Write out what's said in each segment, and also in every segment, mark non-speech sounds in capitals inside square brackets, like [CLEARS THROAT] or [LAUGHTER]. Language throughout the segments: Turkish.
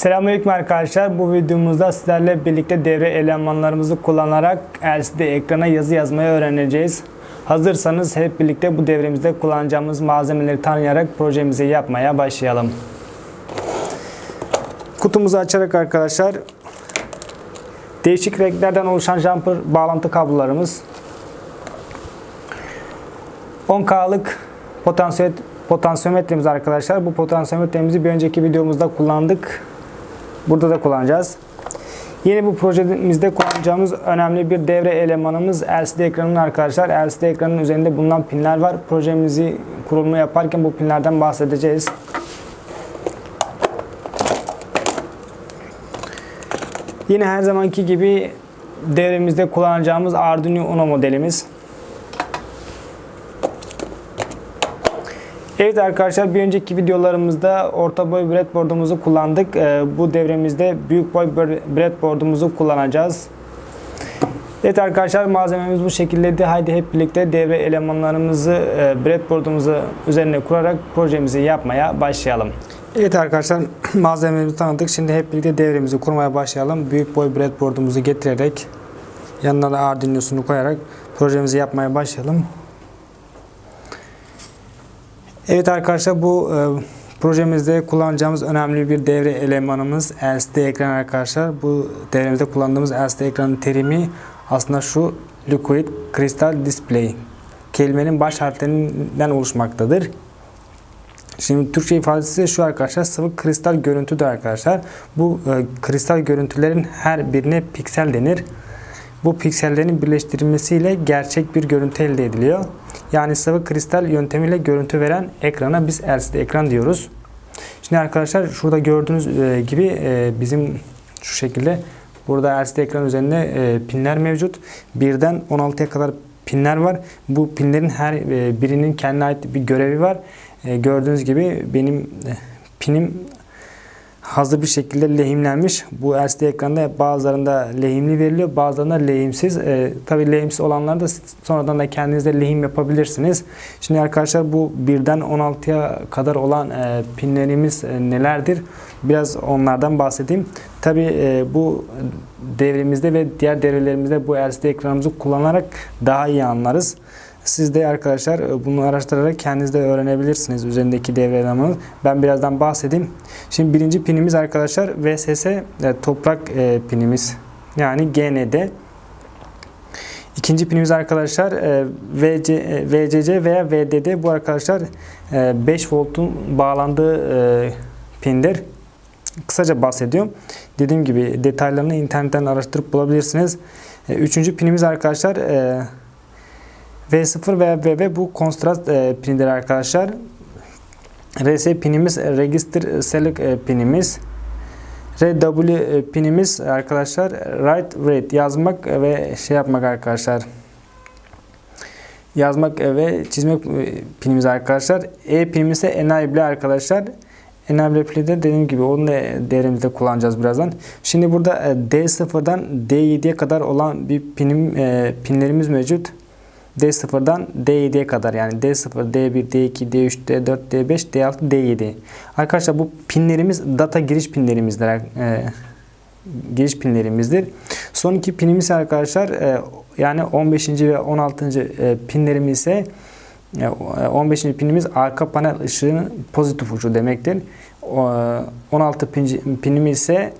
Selamünaleyküm arkadaşlar. Bu videomuzda sizlerle birlikte devre elemanlarımızı kullanarak LCD ekrana yazı yazmayı öğreneceğiz. Hazırsanız hep birlikte bu devremizde kullanacağımız malzemeleri tanıyarak projemizi yapmaya başlayalım. Kutumuzu açarak arkadaşlar değişik renklerden oluşan jumper bağlantı kablolarımız 10K'lık potansiyel potansiyometremiz arkadaşlar. Bu potansiyometremizi bir önceki videomuzda kullandık. Burada da kullanacağız. Yeni bu projemizde kullanacağımız önemli bir devre elemanımız LCD ekranın arkadaşlar. LCD ekranın üzerinde bulunan pinler var. Projemizi kurulumu yaparken bu pinlerden bahsedeceğiz. Yine her zamanki gibi devremizde kullanacağımız Arduino Uno modelimiz. Evet arkadaşlar bir önceki videolarımızda orta boy breadboard'umuzu kullandık. Ee, Bu devremizde büyük boy breadboard'umuzu kullanacağız. Evet arkadaşlar malzememiz bu şekildeydi. Haydi hep birlikte devre elemanlarımızı e, breadboard'umuzu üzerine kurarak projemizi yapmaya başlayalım. Evet arkadaşlar [CLEARS THROAT] malzememizi tanıdık. Şimdi hep birlikte devremizi kurmaya başlayalım. Büyük boy breadboard'umuzu getirerek yanına da Arduino'sunu koyarak projemizi yapmaya başlayalım. Evet arkadaşlar bu e, projemizde kullanacağımız önemli bir devre elemanımız LCD ekran arkadaşlar. Bu devremizde kullandığımız LCD ekranın terimi aslında şu Liquid Crystal Display kelimenin baş harflerinden oluşmaktadır. Şimdi Türkçe ifadesi şu arkadaşlar sıvı kristal görüntüdür arkadaşlar. Bu e, kristal görüntülerin her birine piksel denir. Bu piksellerin birleştirilmesiyle gerçek bir görüntü elde ediliyor. Yani sıvı kristal yöntemiyle görüntü veren ekrana biz LCD ekran diyoruz. Şimdi arkadaşlar şurada gördüğünüz e, gibi e, bizim şu şekilde burada LCD ekran üzerinde e, pinler mevcut. Birden 16'ya kadar pinler var. Bu pinlerin her birinin kendine ait bir görevi var. Gördüğünüz gibi benim pinim hazır bir şekilde lehimlenmiş. Bu LCD ekranda bazılarında lehimli veriliyor, bazılarında lehimsiz. E, Tabi lehimsiz olanları da sonradan da kendinizde lehim yapabilirsiniz. Şimdi arkadaşlar bu birden 16'ya kadar olan e, pinlerimiz e, nelerdir? Biraz onlardan bahsedeyim. Tabi e, bu devremizde ve diğer devrelerimizde bu LCD ekranımızı kullanarak daha iyi anlarız. Siz de arkadaşlar e, bunu araştırarak kendiniz de öğrenebilirsiniz üzerindeki devre elemanı. Ben birazdan bahsedeyim. Şimdi birinci pinimiz arkadaşlar VSS e, toprak e, pinimiz. Yani GND. İkinci pinimiz arkadaşlar VC, VCC veya VDD. Bu arkadaşlar 5 voltun bağlandığı pindir. Kısaca bahsediyorum. Dediğim gibi detaylarını internetten araştırıp bulabilirsiniz. Üçüncü pinimiz arkadaşlar V0 veya VV bu kontrast e, pinidir arkadaşlar. RS pinimiz e, Register Select e, pinimiz. RW e, pinimiz arkadaşlar Write Read yazmak ve şey yapmak arkadaşlar. Yazmak ve çizmek pinimiz arkadaşlar. E pinimiz ise Enable arkadaşlar. Enable de dediğim gibi onu da değerimizde kullanacağız birazdan. Şimdi burada D0'dan D7'ye kadar olan bir pinim, pinlerimiz mevcut. D0'dan D7'ye kadar yani D0, D1, D2, D3, D4, D5, D6, D7. Arkadaşlar bu pinlerimiz data giriş pinlerimizdir. E, giriş pinlerimizdir. Son iki pinimiz arkadaşlar e, yani 15. ve 16. E, pinlerimiz ise e, 15. pinimiz arka panel ışığının pozitif ucu demektir. E, 16 pin, pinimiz ise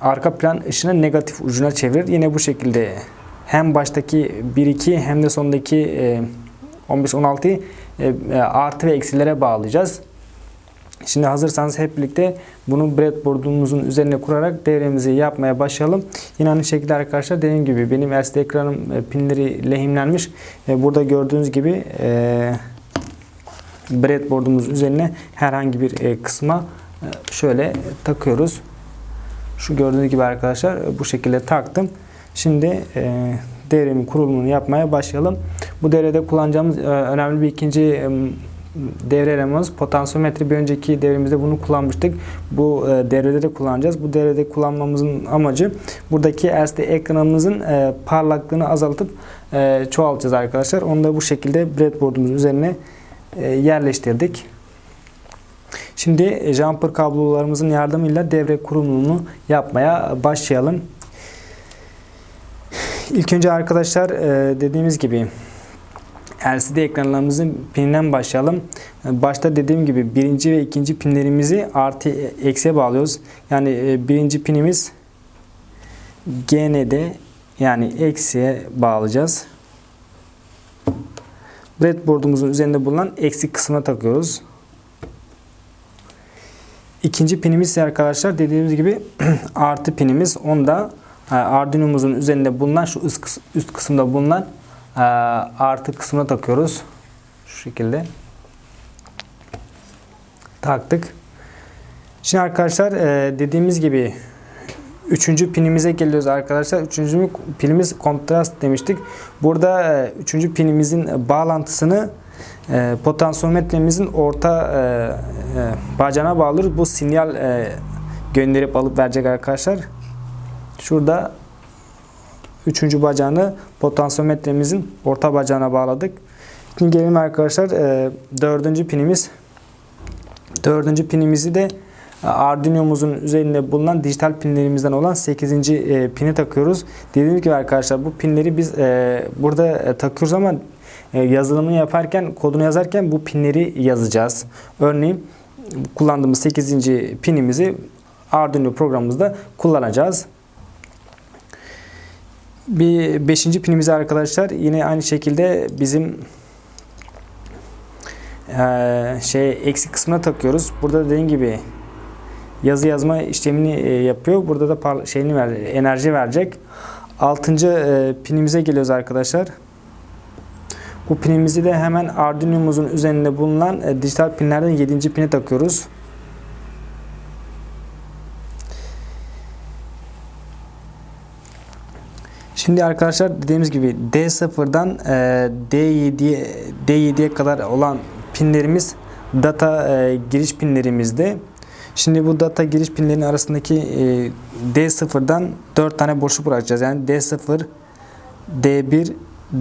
arka plan ışığının negatif ucuna çevirir. Yine bu şekilde hem baştaki 1-2 hem de sondaki 15-16'yı e, e, artı ve eksilere bağlayacağız. Şimdi hazırsanız hep birlikte bunu breadboard'umuzun üzerine kurarak devremizi yapmaya başlayalım. Yine aynı şekilde arkadaşlar dediğim gibi benim LCD ekranım e, pinleri lehimlenmiş. Burada gördüğünüz gibi breadboard'umuz üzerine herhangi bir kısma şöyle takıyoruz. Şu gördüğünüz gibi arkadaşlar bu şekilde taktım. Şimdi e, devremin kurulumunu yapmaya başlayalım. Bu devrede kullanacağımız e, önemli bir ikinci e, devre elemanımız potansiyometre. Bir önceki devremizde bunu kullanmıştık. Bu e, devrede de kullanacağız. Bu devrede kullanmamızın amacı buradaki LCD ekranımızın e, parlaklığını azaltıp e, çoğaltacağız arkadaşlar. Onu da bu şekilde breadboard'umuz üzerine e, yerleştirdik. Şimdi e, jumper kablolarımızın yardımıyla devre kurulumunu yapmaya başlayalım. İlk önce arkadaşlar e, dediğimiz gibi LCD ekranlarımızın pininden başlayalım. Başta dediğim gibi birinci ve ikinci pinlerimizi artı eksiye bağlıyoruz. Yani e, birinci pinimiz GND yani eksiye bağlayacağız. Breadboard'umuzun üzerinde bulunan eksi kısmına takıyoruz. İkinci pinimiz ise arkadaşlar dediğimiz gibi [CLEARS THROAT] artı pinimiz. Onu da e, Arduino'muzun üzerinde bulunan şu üst, kıs- üst kısımda bulunan artı kısmına takıyoruz. Şu şekilde. Taktık. Şimdi arkadaşlar e, dediğimiz gibi Üçüncü pinimize geliyoruz arkadaşlar. Üçüncü pinimiz kontrast demiştik. Burada e, üçüncü pinimizin bağlantısını e, potansiyometremizin orta bacağına bağlıyoruz. Bu sinyal gönderip alıp verecek arkadaşlar. Şurada üçüncü bacağını potansiyometremizin orta bacağına bağladık. Şimdi gelelim arkadaşlar e, dördüncü pinimiz. Dördüncü pinimizi de Arduino'muzun üzerinde bulunan dijital pinlerimizden olan 8. e, pini takıyoruz. Dediğim gibi arkadaşlar bu pinleri biz e, burada e, takıyoruz ama e, yazılımını yaparken, kodunu yazarken bu pinleri yazacağız. Örneğin kullandığımız 8. pinimizi Arduino programımızda kullanacağız. Bir 5. pinimizi arkadaşlar yine aynı şekilde bizim e, şey eksi kısmına takıyoruz. Burada dediğim gibi yazı yazma işlemini e, yapıyor. Burada da par- şeyini ver, enerji verecek. Altıncı e, pinimize geliyoruz arkadaşlar. Bu pinimizi de hemen Arduino'muzun üzerinde bulunan e, dijital pinlerden 7. pine takıyoruz. Şimdi arkadaşlar dediğimiz gibi D0'dan e, D7'ye D7'ye kadar olan pinlerimiz data e, giriş pinlerimizde. Şimdi bu data giriş pinlerinin arasındaki e, D0'dan 4 tane boşluk bırakacağız. Yani D0, D1,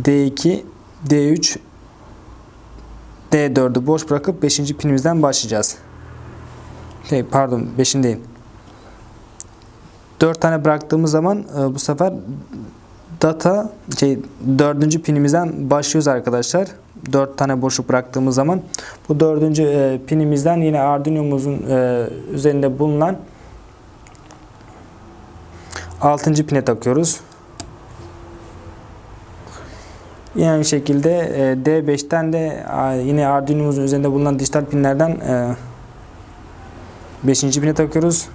D2, D3, D4'ü boş bırakıp 5. pinimizden başlayacağız. Şey, pardon 5'in değil. 4 tane bıraktığımız zaman bu sefer data şey 4. pinimizden başlıyoruz arkadaşlar. 4 tane boşluk bıraktığımız zaman bu 4. E, pinimizden yine Arduino'muzun e, üzerinde bulunan 6. pine takıyoruz. Yine aynı şekilde e, D5'ten de a, yine Arduino'muzun üzerinde bulunan dijital pinlerden e, 5. pine takıyoruz.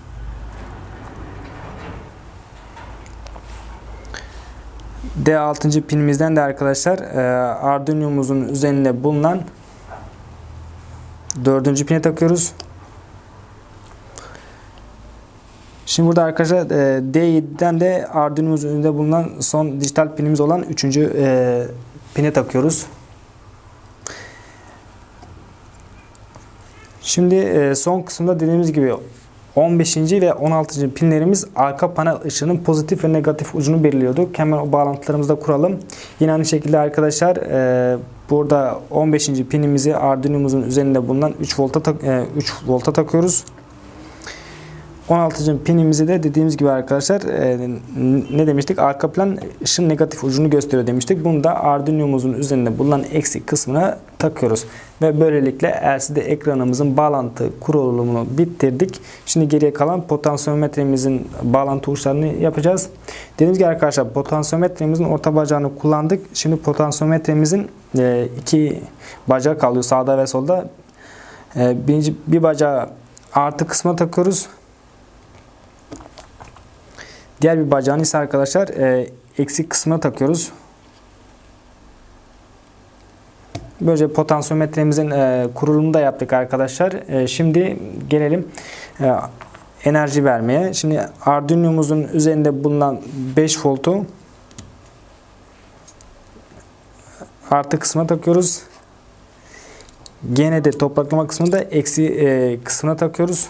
D6. pinimizden de arkadaşlar e, Arduino'muzun üzerinde bulunan 4. pine takıyoruz. Şimdi burada arkadaşlar e, D7'den de Arduino'muzun üzerinde bulunan son dijital pinimiz olan 3. E, pine takıyoruz. Şimdi son kısımda dediğimiz gibi 15. ve 16. pinlerimiz arka panel ışığının pozitif ve negatif ucunu belirliyorduk. Hemen o bağlantılarımızı da kuralım. Yine aynı şekilde arkadaşlar e, burada 15. pinimizi Arduino'muzun üzerinde bulunan 3 volta tak, e, 3 volta takıyoruz. 16. pinimizi de dediğimiz gibi arkadaşlar e, ne demiştik? Arka plan ışın negatif ucunu gösteriyor demiştik. Bunu da Arduino'muzun üzerinde bulunan eksik kısmına takıyoruz. Ve böylelikle LCD ekranımızın bağlantı kurulumunu bitirdik. Şimdi geriye kalan potansiyometremizin bağlantı uçlarını yapacağız. Dediğimiz gibi arkadaşlar potansiyometremizin orta bacağını kullandık. Şimdi potansiyometremizin e, iki bacağı kalıyor sağda ve solda. E, birinci bir bacağı artı kısma takıyoruz. Diğer bir bacağını ise arkadaşlar e, eksik kısmına takıyoruz. Böylece potansiyometremizin e, kurulumunu da yaptık arkadaşlar. E, şimdi gelelim e, enerji vermeye. Şimdi Arduino'muzun üzerinde bulunan 5 voltu artı kısmına takıyoruz. Gene de topraklama kısmını da eksi e, kısmına takıyoruz.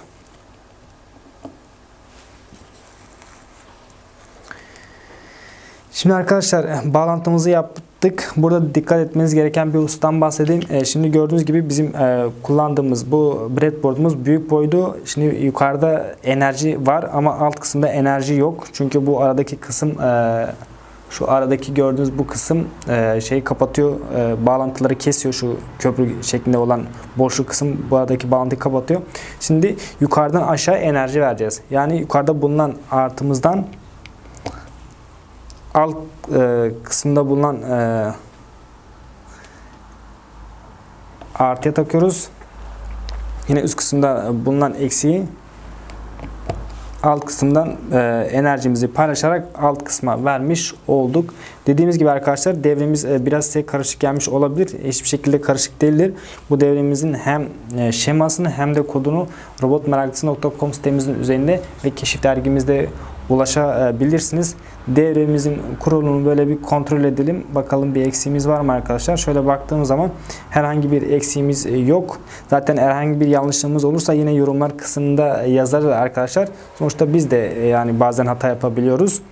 Şimdi arkadaşlar bağlantımızı yaptık. Burada dikkat etmeniz gereken bir husustan bahsedeyim. E, şimdi gördüğünüz gibi bizim e, kullandığımız bu breadboard'umuz büyük boydu. Şimdi yukarıda enerji var ama alt kısımda enerji yok. Çünkü bu aradaki kısım şu aradaki gördüğünüz bu kısım e, şeyi kapatıyor, bağlantıları kesiyor şu köprü şeklinde olan boşluk kısım bu aradaki bağlantıyı kapatıyor. Şimdi yukarıdan aşağı enerji vereceğiz. Yani yukarıda bulunan artımızdan alt e, kısımda bulunan e, artıya takıyoruz. Yine üst kısımda bulunan eksiği alt kısımdan e, enerjimizi paylaşarak alt kısma vermiş olduk. Dediğimiz gibi arkadaşlar devremiz e, biraz size karışık gelmiş olabilir. Hiçbir şekilde karışık değildir. Bu devremizin hem e, şemasını hem de kodunu robotmeraklısı.com sitemizin üzerinde ve keşif dergimizde ulaşabilirsiniz. Devremizin kurulumunu böyle bir kontrol edelim. Bakalım bir eksiğimiz var mı arkadaşlar? Şöyle baktığım zaman herhangi bir eksiğimiz yok. Zaten herhangi bir yanlışlığımız olursa yine yorumlar kısmında yazarız arkadaşlar. Sonuçta biz de yani bazen hata yapabiliyoruz.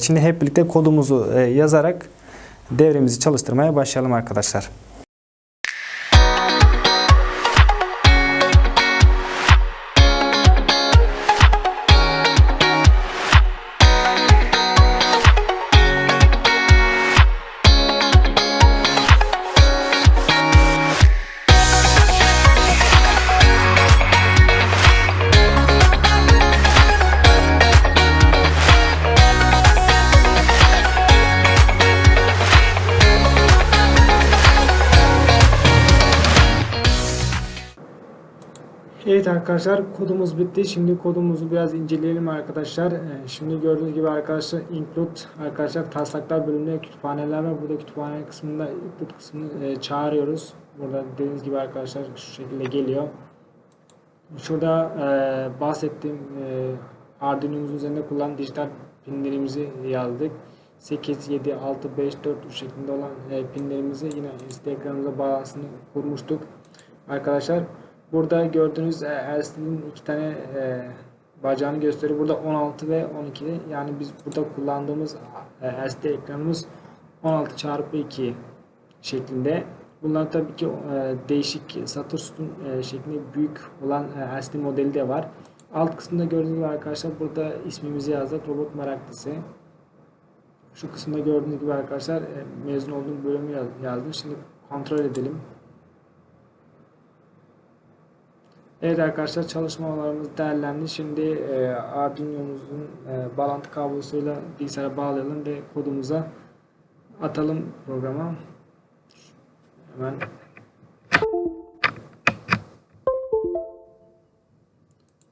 Şimdi hep birlikte kodumuzu e, yazarak devremizi çalıştırmaya başlayalım arkadaşlar. Evet arkadaşlar kodumuz bitti. Şimdi kodumuzu biraz inceleyelim arkadaşlar. Ee, Şimdi gördüğünüz gibi arkadaşlar include arkadaşlar taslaklar bölümünde kütüphaneler var. Burada kütüphane kısmında include kısmını e, çağırıyoruz. Burada dediğiniz gibi arkadaşlar şu şekilde geliyor. Şurada e, bahsettiğim e, üzerinde kullanılan dijital pinlerimizi yazdık. 8, 7, 6, 5, 4 bu şeklinde olan e, pinlerimizi yine SD ekranımıza bağlantısını kurmuştuk. Arkadaşlar burada gördüğünüz e, LCD'nin iki tane e, bacağını gösteriyor. Burada 16 ve 12'li. Yani biz burada kullandığımız e, LCD ekranımız 16 çarpı 2 şeklinde. Bunlar tabii ki e, değişik Saturn'un e, şeklinde büyük olan e, LCD modeli de var. Alt kısımda gördüğünüz gibi arkadaşlar burada ismimizi yazdık. Robot meraklısı. Şu kısımda gördüğünüz gibi arkadaşlar e, mezun olduğum bölümü yaz- yazdım. Şimdi kontrol edelim. Evet arkadaşlar çalışmalarımız değerlendi. Şimdi e, Arduino'muzun e, bağlantı kablosuyla bilgisayara bağlayalım ve kodumuza atalım programa. Hemen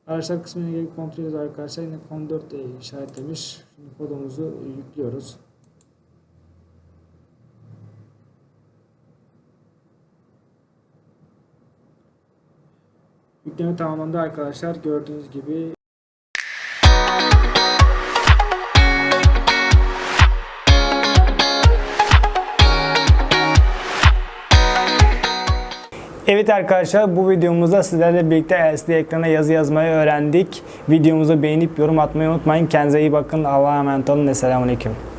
Araçlar kısmına gelip kontrol ediyoruz arkadaşlar. Yine COM4 diye işaretlemiş. Şimdi kodumuzu yüklüyoruz. Yükleme tamamlandı arkadaşlar. Gördüğünüz gibi Evet arkadaşlar bu videomuzda sizlerle birlikte LCD ekrana yazı yazmayı öğrendik. Videomuzu beğenip yorum atmayı unutmayın. Kendinize iyi bakın. Allah'a emanet olun. Esselamu Aleyküm.